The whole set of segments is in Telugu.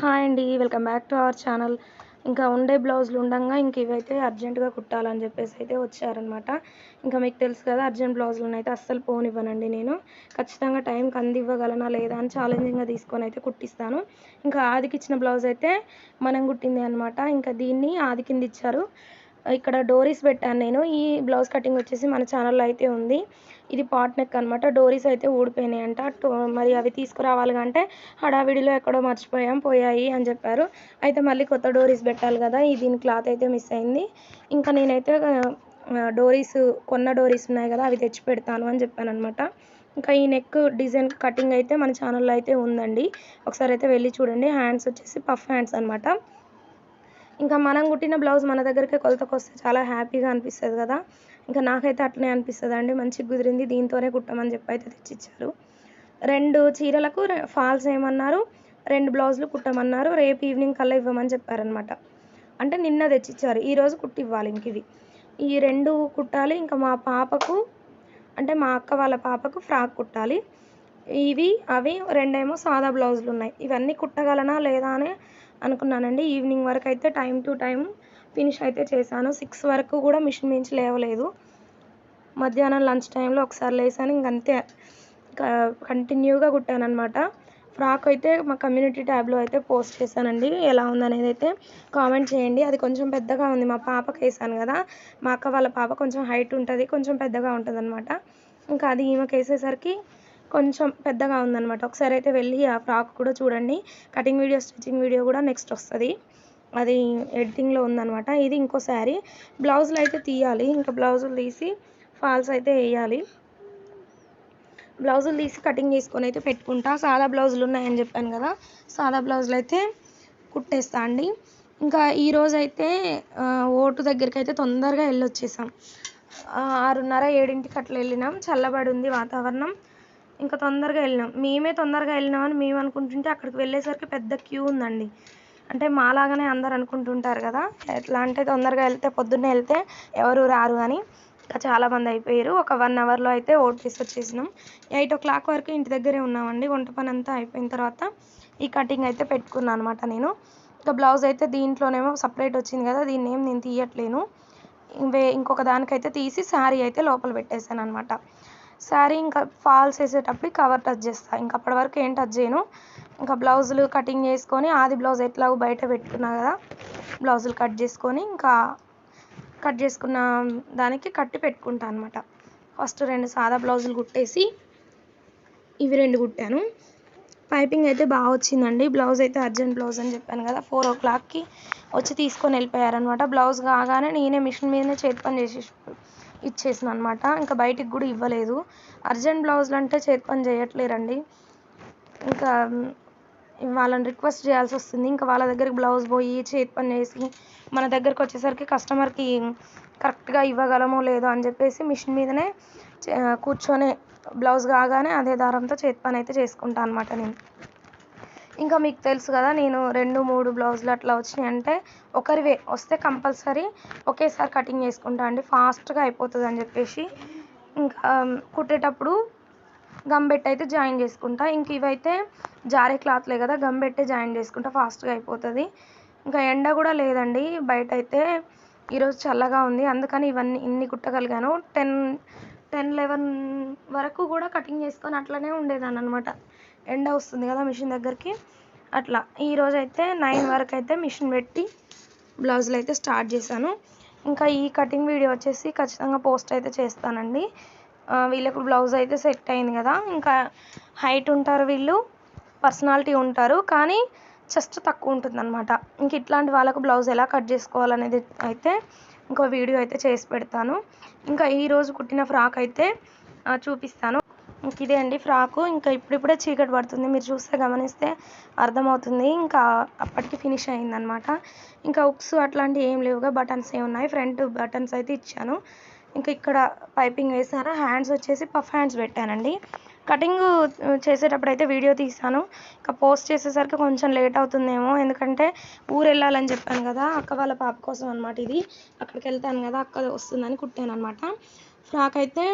హాయ్ అండి welcome back to our channel. ఇంకా ఉండే బ్లౌజులు ఉండగా ఇంక ఇవైతే అర్జెంటుగా కుట్టాలని చెప్పేసి అయితే వచ్చారనమాట ఇంకా మీకు తెలుసు కదా అర్జెంట్ బ్లౌజులను అయితే అస్సలు పోనివ్వనండి నేను. ఖచ్చితంగా టైంకి అందివ్వగలనా లేదా అని ఛాలెంజింగ్గా తీసుకొని అయితే కుట్టిస్తాను. ఇంకా ఆదికి ఇచ్చిన బ్లౌజ్ అయితే మనం కుట్టింది అనమాట ఇంకా దీన్ని ఆది కింద ఇచ్చారు. ఇక్కడ డోరీస్ పెట్టాను నేను. ఈ బ్లౌజ్ కటింగ్ వచ్చేసి మన ఛానల్లో అయితే ఉంది. ఇది పాట్ నెక్ అనమాట డోరీస్ అయితే ఊడిపోయినాయి అంట మరి అవి తీసుకురావాలి అంటే హడావిడిలో ఎక్కడో మర్చిపోయాం పోయాయి అని చెప్పారు. అయితే మళ్ళీ కొత్త డోరీస్ పెట్టాలి కదా ఈ దీని క్లాత్ అయితే మిస్ అయింది. ఇంకా నేనైతే డోరీస్ కొన్న డోరీస్ ఉన్నాయి కదా అవి తెచ్చి పెడతాను అని చెప్పాను అనమాట ఇంకా ఈ నెక్ డిజైన్ కటింగ్ అయితే మన ఛానల్లో అయితే ఉందండి. ఒకసారి అయితే వెళ్ళి చూడండి. హ్యాండ్స్ వచ్చేసి పఫ్ హ్యాండ్స్ అనమాట ఇంకా మనం కుట్టిన బ్లౌజ్ మన దగ్గరకే కొలతకు వస్తే చాలా హ్యాపీగా అనిపిస్తుంది కదా. ఇంకా నాకైతే అట్లనే అనిపిస్తుంది అండి మంచిగా కుదిరింది. దీంతోనే కుట్టమని చెప్పి అయితే తెచ్చిచ్చారు. రెండు చీరలకు ఫాల్స్ ఏమన్నారు? రెండు బ్లౌజులు కుట్టమన్నారు. రేపు ఈవినింగ్ కల్లా ఇవ్వమని చెప్పారనమాట అంటే నిన్న తెచ్చిచ్చారు. ఈరోజు కుట్టి ఇవ్వాలి ఇంక ఇవి. ఈ రెండు కుట్టాలి. ఇంకా మా పాపకు అంటే మా అక్క వాళ్ళ పాపకు ఫ్రాక్ కుట్టాలి. ఇవి అవి రెండేమో సాదా బ్లౌజులు ఉన్నాయి. ఇవన్నీ కుట్టగలనా లేదా అని అనుకున్నానండి. ఈవినింగ్ వరకు అయితే టైం టు టైం ఫినిష్ అయితే చేశాను. సిక్స్ వరకు కూడా మిషన్ మించి లేవలేదు. మధ్యాహ్నం లంచ్ టైంలో ఒకసారి లేసాను. ఇంకంతే కంటిన్యూగా కుట్టానమాట ఫ్రాక్ అయితే మా కమ్యూనిటీ ట్యాబ్లో అయితే పోస్ట్ చేశానండి. ఎలా ఉందనేది అయితే కామెంట్ చేయండి. అది కొంచెం పెద్దగా ఉంది. మా పాపకి వేసాను కదా. మా అక్క వాళ్ళ పాప కొంచెం హైట్ ఉంటుంది కొంచెం పెద్దగా ఉంటుంది అనమాట ఇంకా అది ఈమెకి వేసేసరికి కొంచెం పెద్దగా ఉందన్నమాట. ఒకసారి అయితే వెళ్ళి ఆ ఫ్రాక్ కూడా చూడండి. కటింగ్ వీడియో స్టిచ్చింగ్ వీడియో కూడా నెక్స్ట్ వస్తుంది. అది ఎడిటింగ్లో ఉందనమాట ఇది ఇంకో శారీ. బ్లౌజులు అయితే తీయాలి. ఇంకా బ్లౌజులు తీసి ఫాల్స్ అయితే వేయాలి. బ్లౌజులు తీసి కటింగ్ చేసుకొని అయితే పెట్టుకుంటా. సాదా బ్లౌజులు ఉన్నాయని చెప్పాను కదా. సాదా బ్లౌజులు అయితే కుట్టేస్తా అండి. ఇంకా ఈరోజు అయితే ఓటు దగ్గరికి అయితే తొందరగా వెళ్ళొచ్చేసాం. ఆరున్నర ఏడింటికి అట్లా వెళ్ళినాం. చల్లబడి ఉంది వాతావరణం. ఇంకా తొందరగా వెళ్ళినాం. మేమే తొందరగా వెళ్ళినామని మేము అనుకుంటుంటే అక్కడికి వెళ్ళేసరికి పెద్ద క్యూ ఉందండి. అంటే మాలాగానే అందరు అనుకుంటుంటారు కదా ఎట్లా అంటే తొందరగా వెళ్తే పొద్దున్నే వెళ్తే ఎవరు రారు అని. ఇంకా చాలామంది అయిపోయారు. ఒక వన్ అవర్లో అయితే ఓట్ చేసి వచ్చేసినాం ఎయిట్ ఓ క్లాక్ వరకు ఇంటి దగ్గరే ఉన్నామండి. వంట పని అంతా అయిపోయిన తర్వాత ఈ కటింగ్ అయితే పెట్టుకున్నాను అనమాట నేను. ఇంకా బ్లౌజ్ అయితే దీంట్లోనేమో సపరేట్ వచ్చింది కదా దీన్ని ఏం నేను తీయట్లేను. ఇంకొక దానికైతే తీసి శారీ అయితే లోపల పెట్టేశాను అనమాట శారీ ఇంకా ఫాల్స్ వేసేటప్పుడు కవర్ టచ్ చేస్తాను ఇంకా అప్పటి వరకు ఏం టచ్ చేయను. ఇంకా బ్లౌజులు కటింగ్ చేసుకొని ఆది బ్లౌజ్ ఎట్లాగో బయట పెట్టుకున్నా కదా బ్లౌజులు కట్ చేసుకొని ఇంకా కట్ చేసుకున్న దానికి కట్టి పెట్టుకుంటా అనమాట ఫస్ట్ రెండు సాదా బ్లౌజులు కుట్టేసి ఇవి రెండు కుట్టాను. పైపింగ్ అయితే బాగా వచ్చిందండి. బ్లౌజ్ అయితే అర్జెంట్ బ్లౌజ్ అని చెప్పాను కదా ఫోర్ ఓ క్లాక్కి వచ్చి తీసుకొని వెళ్ళిపోయారనమాట బ్లౌజ్ కాగానే నేనే మిషన్ మీదనే చేతి పని చేసి ఇచ్చేసిన అనమాట ఇంకా బయటికి కూడా ఇవ్వలేదు. అర్జెంట్ బ్లౌజులు అంటే చేతి పని చేయట్లేరండి. ఇంకా వాళ్ళని రిక్వెస్ట్ చేయాల్సి వస్తుంది. ఇంకా వాళ్ళ దగ్గరికి బ్లౌజ్ పోయి చేతి పని చేసి మన దగ్గరకు వచ్చేసరికి కస్టమర్కి కరెక్ట్గా ఇవ్వగలమో లేదో అని చెప్పేసి మిషన్ మీదనే చే- కూర్చొని బ్లౌజ్ కాగానే అదే దారంతో చేతి పని అయితే చేసుకుంటాను అనమాట నేను. ఇంకా మీకు తెలుసు కదా నేను రెండు మూడు బ్లౌజులు అట్లా వచ్చినాయి అంటే ఒకరివే వస్తే కంపల్సరీ ఒకేసారి కటింగ్ చేసుకుంటా అండి. ఫాస్ట్గా అయిపోతుంది అని చెప్పేసి ఇంకా కుట్టేటప్పుడు గమ్ అయితే జాయిన్ చేసుకుంటా. ఇంక ఇవైతే జారే క్లాత్లే కదా గమ్ పెట్టే జాయిన్ చేసుకుంటా ఫాస్ట్గా అయిపోతుంది. ఇంకా ఎండ కూడా లేదండి బయట అయితే ఈరోజు చల్లగా ఉంది. అందుకని ఇవన్నీ ఇన్ని కుట్టగలిగాను. టెన్ టెన్ లెవెన్ వరకు కూడా కటింగ్ చేసుకొని అట్లనే ఉండేదాన్ని అనమాట ఎండ వస్తుంది కదా మిషన్ దగ్గరికి. అట్లా. ఈరోజు అయితే నైన్ వరకు అయితే మిషన్ పెట్టి బ్లౌజులు అయితే స్టార్ట్ చేశాను. ఇంకా ఈ కటింగ్ వీడియో వచ్చేసి ఖచ్చితంగా పోస్ట్ అయితే చేస్తానండి. వీళ్ళకు బ్లౌజ్ అయితే సెట్ అయింది కదా. ఇంకా హైట్ ఉంటారు వీళ్ళు పర్సనాలిటీ ఉంటారు కానీ చెస్ట్ తక్కువ ఉంటుంది అనమాట ఇంక ఇట్లాంటి వాళ్ళకు బ్లౌజ్ ఎలా కట్ చేసుకోవాలనేది అయితే ఇంకో వీడియో అయితే చేసి పెడతాను. ఇంకా ఈరోజు కుట్టిన ఫ్రాక్ అయితే చూపిస్తాను. ఇదే అండి ఫ్రాకు. ఇంకా ఇప్పుడిప్పుడే చీకటి పడుతుంది. మీరు చూస్తే గమనిస్తే అర్థమవుతుంది. ఇంకా అప్పటికి ఫినిష్ అయిందనమాట ఇంకా ఉక్స్ అట్లాంటివి ఏం లేవుగా బటన్స్ ఏ ఉన్నాయి. ఫ్రంట్ బటన్స్ అయితే ఇచ్చాను. ఇంకా ఇక్కడ పైపింగ్ వేసాను హ్యాండ్స్ వచ్చేసి పఫ్ హ్యాండ్స్ పెట్టానండి. కటింగ్ చేసేటప్పుడు అయితే వీడియో తీసాను ఇంకా పోస్ట్ చేసేసరికి కొంచెం లేట్ అవుతుందేమో. ఎందుకంటే ఊరు వెళ్ళాలని చెప్పాను కదా అక్క వాళ్ళ పాప కోసం అనమాట ఇది. అక్కడికి వెళ్తాను కదా అక్క వస్తుందని కుట్టాను అనమాట ఫ్రాక్ అయితే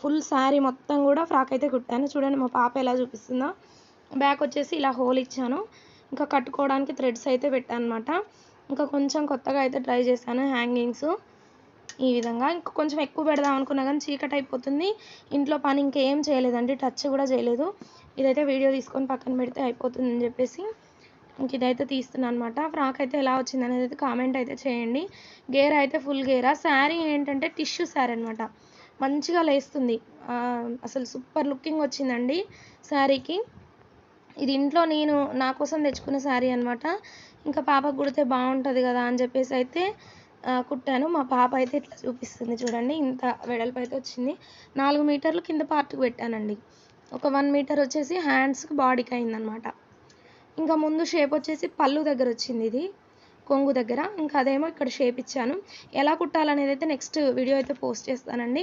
ఫుల్ శారీ మొత్తం కూడా ఫ్రాక్ అయితే కుట్టాను. చూడండి మా పాప ఎలా చూపిస్తుందో. బ్యాక్ వచ్చేసి ఇలా హోల్ ఇచ్చాను. ఇంకా కట్టుకోవడానికి థ్రెడ్స్ అయితే పెట్టాను అనమాట ఇంకా కొంచెం కొత్తగా అయితే ట్రై చేశాను హ్యాంగింగ్స్. ఈ విధంగా ఇంకా కొంచెం ఎక్కువ పెడదాం అనుకున్నా కానీ చీకటి అయిపోతుంది. ఇంట్లో పని ఇంకేం చేయలేదండి టచ్ కూడా చేయలేదు. ఇదైతే వీడియో తీసుకొని పక్కన పెడితే అయిపోతుందని చెప్పేసి. ఇంక ఇదైతే తీస్తున్నాను అనమాట ఫ్రాక్ అయితే ఎలా వచ్చింది అనేది అయితే కామెంట్ అయితే చేయండి. గేర్ అయితే ఫుల్ గేరా. శారీ ఏంటంటే టిష్యూ శారీ అనమాట మంచిగా లేస్తుంది. అసలు సూపర్ లుకింగ్ వచ్చిందండి శారీకి. ఇది ఇంట్లో నేను నా కోసం తెచ్చుకున్న శారీ అనమాట ఇంకా పాపకు కుడితే బాగుంటుంది కదా అని చెప్పేసి అయితే కుట్టాను. మా పాప అయితే ఇట్లా చూపిస్తుంది చూడండి. ఇంత వెడల్పు అయితే వచ్చింది. నాలుగు మీటర్లు కింద పార్ట్కి పెట్టానండి. ఒక వన్ మీటర్ వచ్చేసి హ్యాండ్స్కి బాడీకి అయిందనమాట ఇంకా ముందు షేప్ వచ్చేసి పళ్ళు దగ్గర వచ్చింది ఇది కొంగు దగ్గర. ఇంకా అదేమో ఇక్కడ షేప్ ఇచ్చాను. ఎలా కుట్టాలనేది అయితే నెక్స్ట్ వీడియో అయితే పోస్ట్ చేస్తానండి.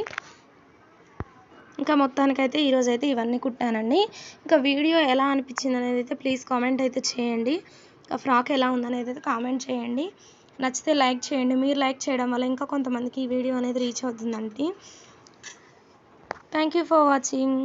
ఇంకా మొత్తానికైతే ఈరోజు అయితే ఇవన్నీ కుట్టానండి. ఇంకా వీడియో ఎలా అనిపించింది అనేది అయితే ప్లీజ్ కామెంట్ అయితే చేయండి. ఇంకా ఫ్రాక్ ఎలా ఉందనేది అయితే కామెంట్ చేయండి. నచ్చితే లైక్ చేయండి. మీరు లైక్ చేయడం వల్ల ఇంకా కొంతమందికి ఈ వీడియో అనేది రీచ్ అవుతుందండి. Thank you for watching